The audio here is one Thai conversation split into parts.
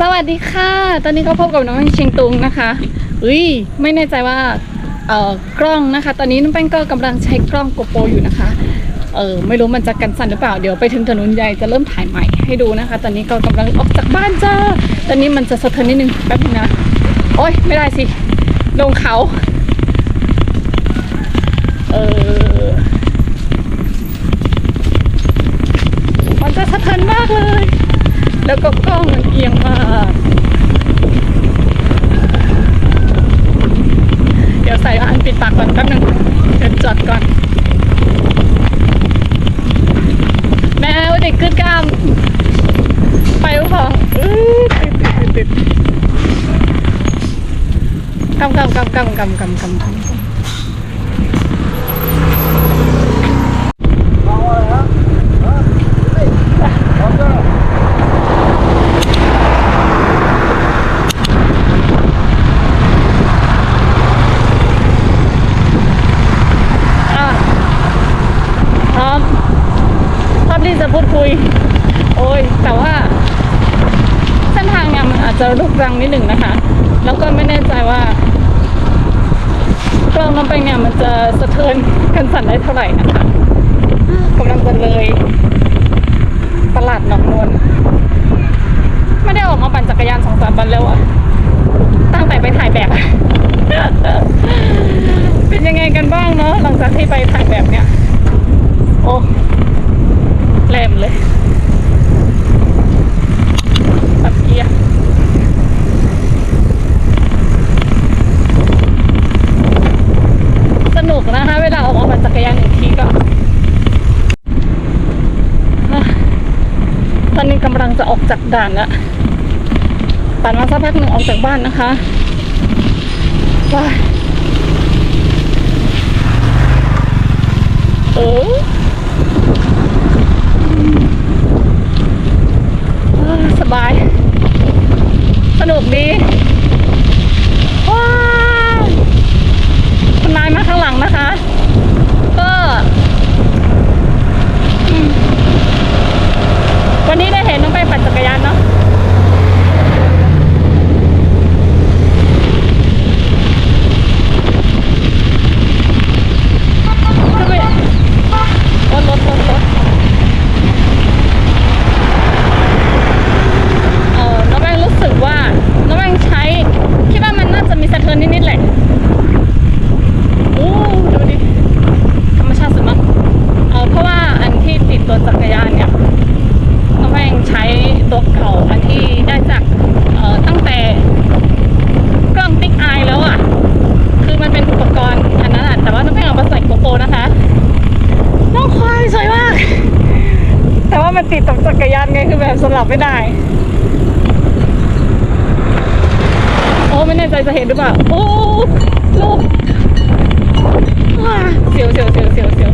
สวัสดีค่ะ ตอนนี้ก็พบกับน้องแป้งเชียงตุงนะคะอุ้ยไม่แน่ใจว่าเอ่อกล้องนะคะ ตอนนี้น้องแป้งก็กำลังใช้กล้องโกโปรอยู่นะคะ เออไม่รู้มันจะกันสั่นหรือเปล่า เดี๋ยวไปถึงถนนใหญ่จะเริ่มถ่ายใหม่ให้ดูนะคะ ตอนนี้ก็กำลังออกจากบ้านจ้า ตอนนี้มันจะสะเทือนนิดนึงแป๊บนึงนะ โอ๊ยไม่ได้สิ ลงเขา เออ มันจะสะเทือนมากเลย แล้วก็กล้องมันเอียงมาก จะพูดคุย โอ้ย แต่ว่าเส้นทางเนี่ยมันอาจจะลุกรังนิดหนึ่งนะคะ แล้วก็ไม่แน่ใจว่ากล้องน้ำไปเนี่ยมันจะสะเทือนกันสั่นได้เท่าไหร่นะคะกำลังจะเลยตลาดหนองนวลไม่ได้ออกมาปั่นจักรยานสองสามวันแล้วอะตั้งแต่ไปถ่ายแบบเป็นยังไงกันบ้างเนาะหลังจากที่ไปถ่ายแบบเนี่ย โอ้ แหลมเลยปับเกียร์สนุกนะคะเวลาออกมาปั่นจักรยานหนึ่งทีก็อะตอนนี้กำลังจะออกจากด่านล้วปั่นมาสักพักหนึ่งออกจากบ้านนะคะว้ายเออเออส บาย สนุกดีว้าวคุณนายมาข้างหลังนะคะ ก็อืมวันนี้ได้เห็นน้องไปปั่นจักรยานเนาะขึ้นไปรถรถรถรถ เออน้องแป้งรู้สึกว่า น้องแป้งใช้ คิดว่ามันน่าจะมีสะเทือนนิดๆแหละโอ้ดูดิ ธรรมชาติสุดมากเออเพราะว่าอันที่ติดตัวจักรยานเนี่ย น้องแป้งใช้ตัวเก่า อันที่ได้จาก เอ่อ ตั้งแต่กล้องติ๊กอายแล้วอะ คือมันเป็นอุปกรณ์อันนั้นอะ แต่ว่าน้องแป้งเอามาใส่โกโปรนะคะ น้องควายสวยมาก แต่ว่ามันติดกับจักรยานไงคือแบบสลับไม่ได้ โอ้ไม่แน่ใจจะเห็นหรือเปล่า โอ้ลูกว้าเสียวเสียวเสียวเสียวเสียว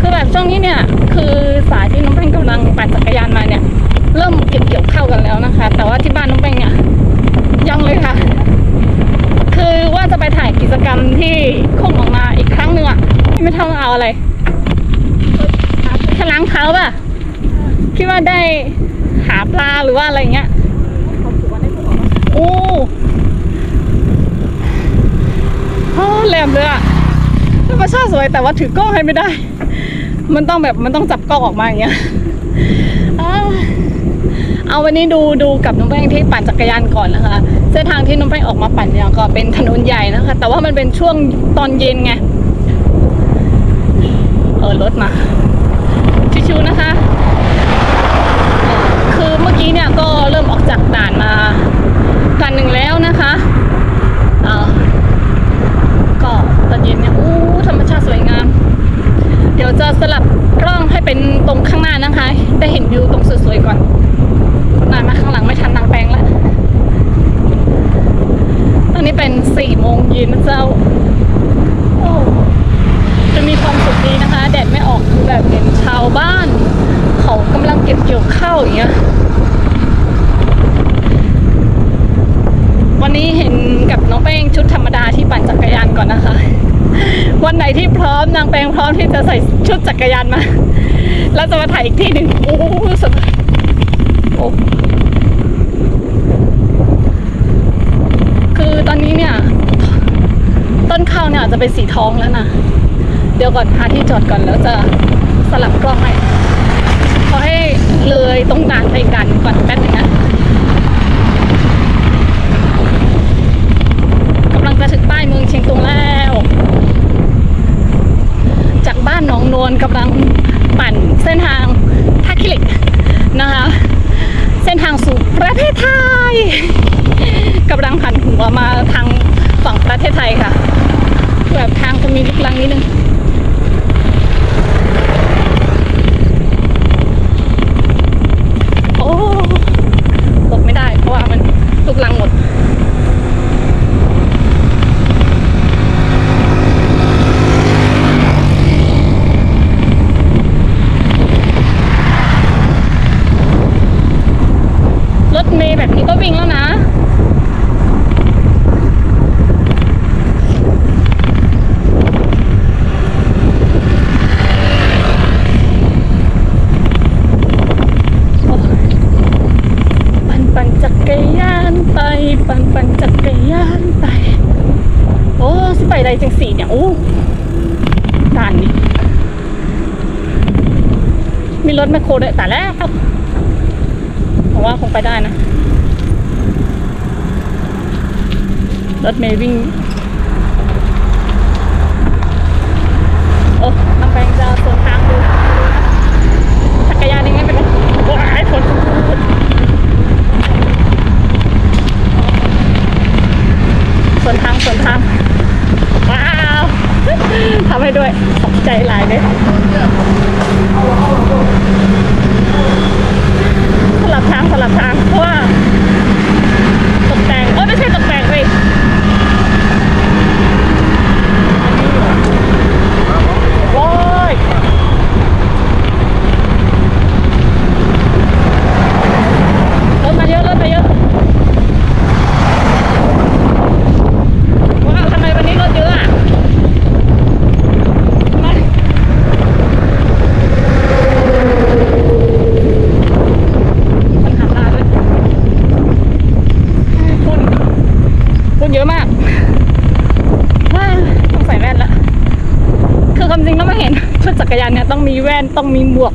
คือแบบช่วงนี้เนี่ย คือสายที่น้องแป้งกำลังปั่นจักรยานมาเนี่ย เริ่มเก็บเกี่ยวเข้าวกันแล้วนะคะ แต่ว่าที่บ้านน้องแป้งเนี่ยยังเลยค่ะ คือว่าจะไปถ่ายกิจกรรมที่คงออกมาอีกครั้งหนึ่งอะไม่ทำเอาอะไรแค่ล้างเท้าป่ะ คิดว่าได้หาปลาหรือ ว่าอะไรเงี้ยโอ้แหลมเลยอะธรรมชาติสวยแต่ว่าถือกล้องให้ไม่ได้ มันต้องแบบมันต้องจับกล้องออกมาอย่างเงี้ยเอาวันนี้ดูดูกับน้องแป้งที่ปั่นจักรยานก่อนนะคะ เส้นทางที่น้องแป้งออกมาปั่นเนี่ยก็เป็นถนนใหญ่นะคะ แต่ว่ามันเป็นช่วงตอนเย็นไง เออรถมาชิวๆนะคะ นี้เนี่ยก็เริ่มออกจากด่านมาด่านหนึ่งแล้วนะคะเอ่อก็ตอนเย็นเนี่ยอู้ธรรมชาติสวยงาม เดี๋ยวจะสลับกล้องให้เป็นตรงข้างหน้านะคะได้เห็นวิวตรงสวยๆก่อนนานมาข้างหลังไม่ทันนางแปลงแล้วตอนนี้เป็นสี่โมงเย็นนะเจ้าโอ้จะมีความสุขดีนะคะ แดดไม่ออกคือแบบเห็นชาวบ้าน เขากำลังเก็บเกี่ยวข้าวอย่างเงี้ย วันนี้เห็นกับน้องแป้งชุดธรรมดาที่ปั่นจักรยานก่อนนะคะ วันไหนที่พร้อมนางแป้งพร้อมที่จะใส่ ชุดจักรยานมาแล้วจะมาถ่ายอีกที่หนึ่งโอ้สุดโอ้คือตอนนี้เนี่ย ต้นข้าวเนี่ยอาจจะเป็นสีทองแล้วนะ เดี๋ยวก่อนหาที่จอดก่อนแล้วจะสลับกล้องให้ขอให้เลยตรงด่านไปกันก่อนแป๊บนึงนะกำลังจะถึงป้ายเมืองเชียงตุงแล้ว จากบ้านหนองนวลกำลังปั่นเส้นทางท่าขี้เหล็กนะคะ เส้นทางสู่ประเทศไทยกำลังผ่านหัวมาทางฝั่ง ประเทศไทยค่ะแบบทางจะมีลุกลังนิดนึง โอ้หลบไม่ได้ เพราะว่ามันลุกลังหมด รถเมย์แบบนี้ก็วิ่งแล้วนะ โอ้ปั่นปั่นจักรยานไปปั่นปั่นจักรยานไป โอ้สิไปใดจังสี่เนี่ย โอ้ด่านนี้ มี รถแมคโครด้วยแต่แล้วผมว่าคงไปได้นะ รถเมย์วิ่ง โอ้น้ำแปงจะสวนทางดูจักรยานยังไงไม่รู้ว้ายฝนสวนทางสวนทาง ว้าวทำให้ด้วยตกใจหลายเลย ลับทางสลับทางเพราะว่าตกแต่งเอ้ยไม่ใช่ตกแต่งเลยโอ้ยรถมาเยอะรถมาเยอะ ว้าวทำไมวันนี้รถเยอะอะทำไมมันหาลาด้วยฝุ่นฝุ่นเยอะมากว้าวต้องใส่แว่นละคือความจริงต้องมาเห็นชุดจั กรยานเนี่ยต้องมีแว่นต้องมีหมวก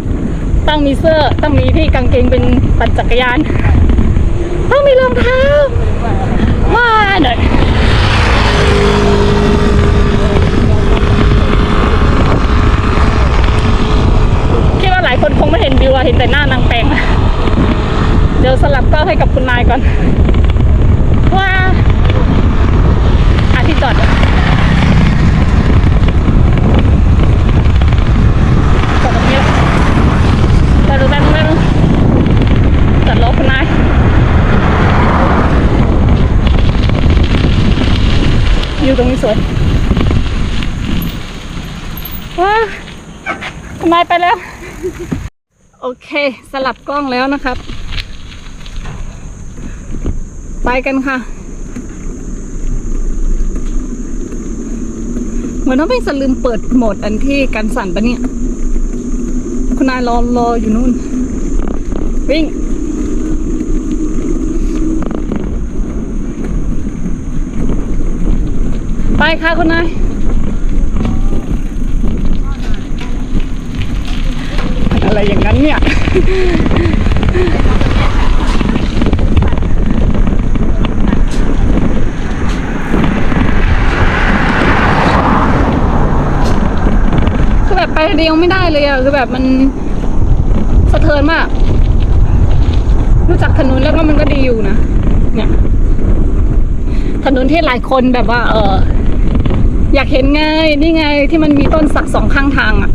ต้องมีเสื้อต้องมีที่กางเกงเป็นปั่นจักรยาน ต้องมีรองเท้าว่าหน่อยคิดว่าหลายคนคงไม่เห็นวิวเห็นแต่หน้านางแปลงเดี๋ยวสลับกล้องให้กับคุณนายก่อนว้าอาที่จอดตรงนี้แล้วเราดูแป๊บนึงแป๊บนึงจอดรอคุณนาย อยู่ตรงนี้ สวยว้าคุณนายไปแล้ว โอเค สลับกล้องแล้วนะครับ ไปกันค่ะ เหมือนน้องเป็นสลืมเปิดโหมดอันที่กันสั่นปะเนี่ย คุณนายรอรออยู่นู่น วิ่ง ไปค่ะคุณนายอะไรอย่างนั้นเนี่ยคือแบบไปเรียวไม่ได้เลยอะคือแบบมันสะเทือนมาก รู้จักถนนแล้วก็มันก็ดีอยู่นะเนี่ยถนนที่หลายคนแบบว่า เออ อยากเห็นไงนี่ไงที่มันมีต้นสักสองข้างทางอะ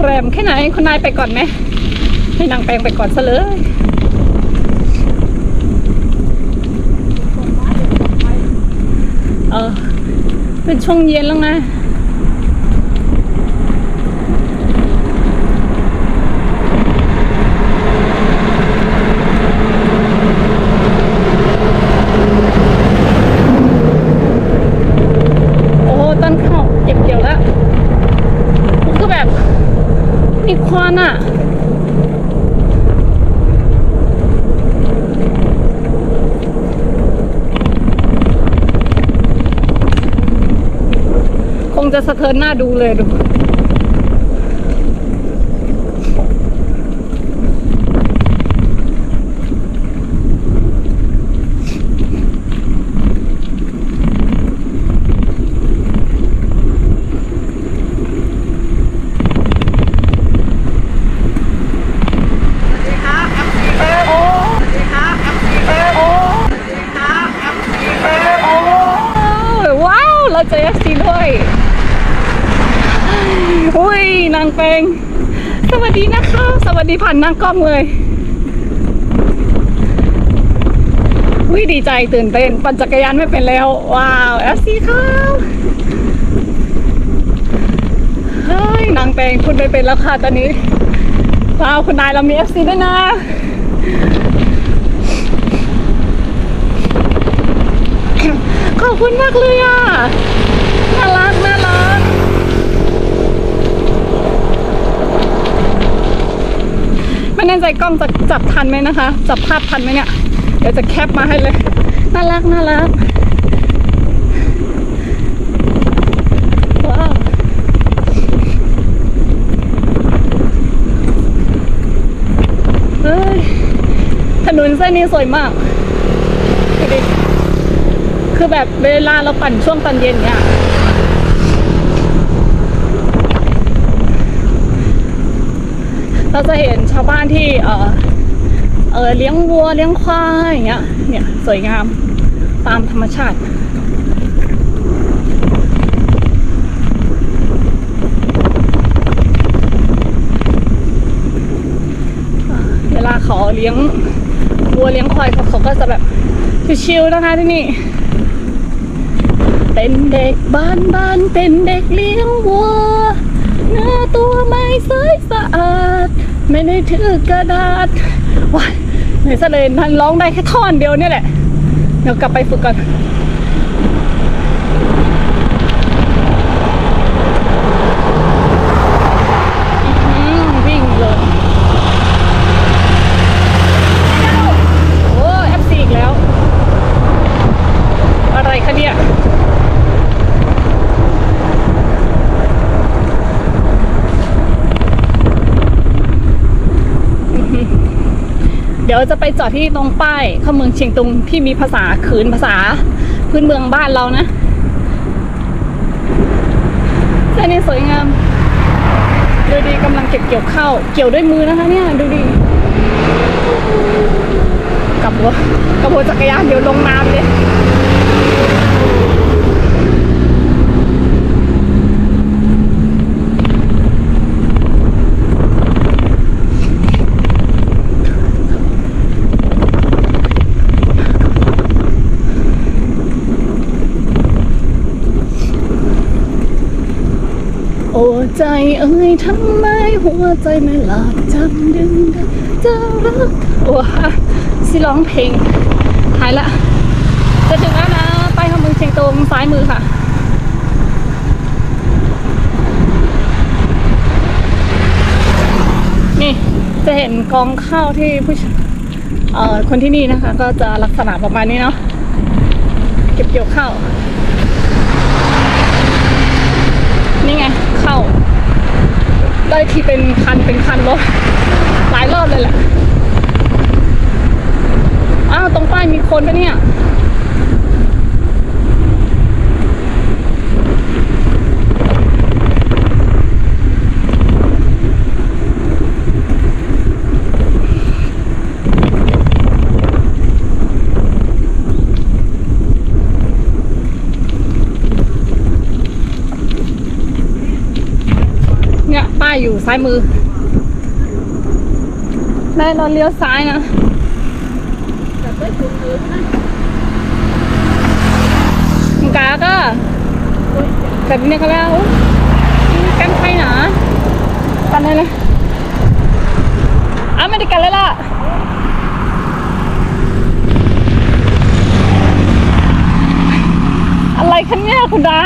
แรมแค่ไหนคุณนายไปก่อนไหมให้นางแปลงไปก่อนซะเลยเออเป็นช่วงเย็นแล้วไง โอ้ต้นข้าวเก็บเกี่ยวแล้วคือแบบ มีค คง จะสะเทินหน้าดูเลยดูว้าวเราเจอ FC ด้วย อุ้ยนางเปงสวัสดีนะคะ สวัสดีผ่านน้ากล้องเลยอุ้ยดีใจตื่นเต้นปั่นจักรยานไม่เป็นแล้ว ว้าว FC ครับเฮ้ยนางเปงคุณไปเป็นแล้วค่ะตอนนี้ว้าวคุณนายเรามี FC ด้วยนะขอบคุณมากเลยอะ น่ารัก น่ารัก ไม่แน่ ใจกล้องจะจับทันไหมนะคะ จับภาพทันไหมเนี่ย เดี๋ยวจะแคปมาให้เลย น่ารักน่ารักว้าวเฮ้ย ถนนเส้นนี้สวยมากดิคือแบบเวลาเราปั่นช่วงตอนเย็นเนี่ย เราจะเห็นชาวบ้านที่เออเออเลี้ยงวัวเลี้ยงควายอย่างเงี้ยเนี่ยสวยงามตามธรรมชาติเวลาเขาเลี้ยงวัวเลี้ยงควายเขาเขาก็จะแบบชิวๆนะคะที่นี่เป็นเด็กบ้านบ้านเป็นเด็กเลี้ยงวัวเนื้อตัวไม่ใสสะอาด ไม่ได้ถือกระดาษว้ายเหนื่อยซะเลยนั่นร้องได้แค่ท่อนเดียวเนี่ยแหละ เดี๋ยวกลับไปฝึกก่อนอื้อหือวิ่งเลย โอ้เอฟซีอีกแล้ว อะไรคะเนี่ย เดี๋ยวจะไปจอดที่ตรงป้ายเข้าเมืองเชียงตุงที่มีภาษาขืนภาษาพื้นเมืองบ้านเรานะเส้นนี้สวยงามดูดีกำลังเก็บเกี่ยวข้าวเกี่ยวด้วยมือนะคะเนี่ยดูดีกับหัวกับหัวจักรยานเดี๋ยวลงน้ำเลยโอ้ใจ เอ้ยทำไมหัวใจไม่หลับจำดึงดังจะรักโอ้ฮะสิร้องเพลงหายละจะถึงแล้วนะไปทางมือเชียงตงซ้ายมือค่ะนี่จะเห็นกองข้าวที่ผู้เอ่อคนที่นี่นะคะ ก็จะลักษณะประมาณนี้เนาะเก็บเกี่ยวข้าวนี่ไง ได้ทีเป็นคันเป็นคันรถหลายรอบเลยแหละ อ้าว ตรงป้ายมีคนปะเนี่ยป้ายอยู่ซ้ายมือ ได้เราเลี้ยวซ้ายนะมึงกาก็แบบนี้ก็แล้วกันใครหนากันได้เลยอะไม่ได้กันเลยล่ะอะไรคะเนี่ยคุณได้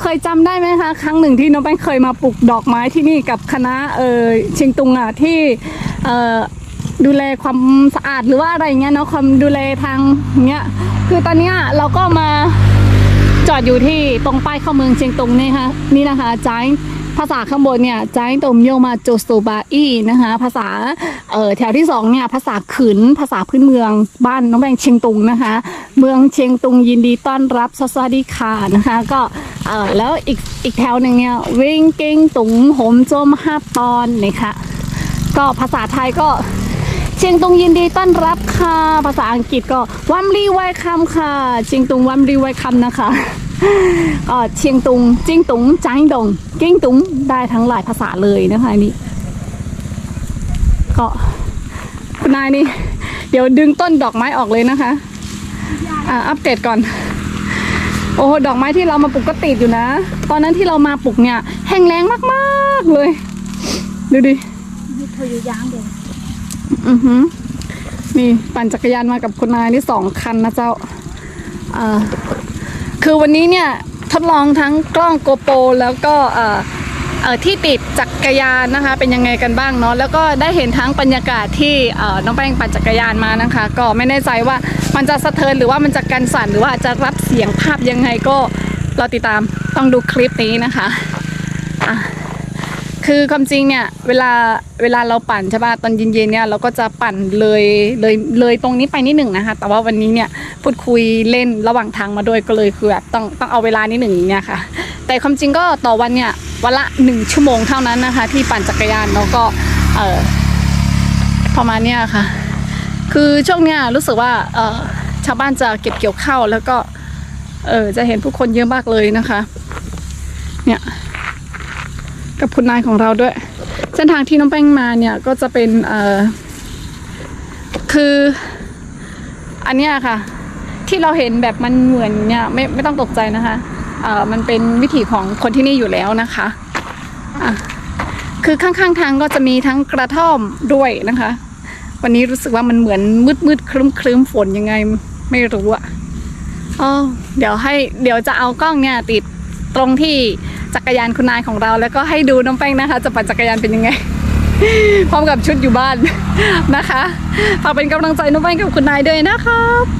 เคยจำได้ไหมคะ ครั้งหนึ่งที่น้องแป้งเคยมาปลูกดอกไม้ที่นี่กับคณะเออเชียงตุงอะที่เออดูแลความสะอาดหรือว่าอะไรเงี้ยเนาะความดูแลทางเงี้ยคือตอนนี้เราก็มาจอดอยู่ที่ตรงป้ายเข้าเมืองเชียงตุงนี่ค่ะนี่นะคะจ้าย ภาษาข้างบนเนี่ยจ้ายตมโยมาโจสโตบาอีนะคะภาษาเอ่อแถวที่สองเนี่ยภาษาขืนภาษาพื้นเมืองบ้านน้องแบงเชียงตุงนะคะ เมืองเชียงตุงยินดีต้อนรับสวัสดีค่ะนะคะก็เออแล้วอีกอีกแถวหนึ่งเนี่ยวิ่งเก้งตุงหมโจมห้าปอนนะคะก็ภาษาไทยก็เชียงตุงยินดีต้อนรับค่ะ ภาษาอังกฤษก็วัมรีไวคัมค่ะ เชียงตุงวัมรีไวคัมนะคะ ก็เชียงตุงจิ้งตุงจ้างดงเก้งตุงได้ทั้งหลายภาษาเลยนะคะนี่ก็คุณนายนี่ เดี๋ยวดึงต้นดอกไม้ออกเลยนะคะ อ่าอัปเดตก่อน โอ้โหดอกไม้ที่เรามาปลูกก็ติดอยู่นะ ตอนนั้นที่เรามาปลูกเนี่ย แห้งแล้งมากๆเลย ดูดิมีเธออยู่ยางเดียวอือหือนี่ปั่นจักรยานมากับคุณนายนี่สองคันนะเจ้า อ่า คือวันนี้เนี่ยทดลองทั้งกล้องโกโปรแล้วก็ที่ติดจักรยานนะคะ เป็นยังไงกันบ้างเนาะแล้วก็ได้เห็นทั้งบรรยากาศที่น้องแป้งปั่นจักรยานมานะคะ ก็ไม่แน่ใจว่ามันจะสะเทือนหรือว่ามันจะกันสั่นหรือว่าจะรับเสียงภาพยังไงก็เราติดตามต้องดูคลิปนี้นะคะ คือความจริงเนี่ยเวลาเวลาเราปั่นใช่ป่ะตอนเย็นๆเนี่ยเราก็จะปั่นเลยเลยเลยตรงนี้ไปนิดหนึ่งนะคะ แต่ว่าวันนี้เนี่ยพูดคุยเล่นระหว่างทางมาด้วยก็เลยคือแบบต้องต้องเอาเวลานิดหนึ่งอย่างเนี่ยค่ะ แต่ความจริงก็ต่อวันเนี่ยวันละหนึ่งชั่วโมงเท่านั้นนะคะ ที่ปั่นจักรยานแล้วก็เออประมาณเนี้ยค่ะ คือช่วงเนี้ยรู้สึกว่าเออชาวบ้านจะเก็บเกี่ยวข้าวแล้วก็เออจะเห็นผู้คนเยอะมากเลยนะคะ เนี่ย กับคุณนายของเราด้วย เส้นทางที่น้องแป้งมาเนี่ยก็จะเป็นเอ่อคืออันเนี้ยค่ะ ที่เราเห็นแบบมันเหมือนเนี่ยไม่ไม่ต้องตกใจนะคะเอ่อมันเป็นวิถีของคนที่นี่อยู่แล้วนะคะอะคือข้างๆทางก็จะมีทั้งกระท่อมด้วยนะคะ วันนี้รู้สึกว่ามันเหมือนมืดมืดๆครึ้มครึ้มๆฝนยังไงไม่รู้อะอ๋อเดี๋ยวให้เดี๋ยวจะเอากล้องเนี่ยติดตรงที่ จักรยานคุณนายของเรา แล้วก็ให้ดูน้องแป้งนะคะ จะปั่นจักรยานเป็นยังไง พร้อมกับชุดอยู่บ้านนะคะฝากเป็นกำลังใจน้องแป้งกับคุณนายด้วยนะครับ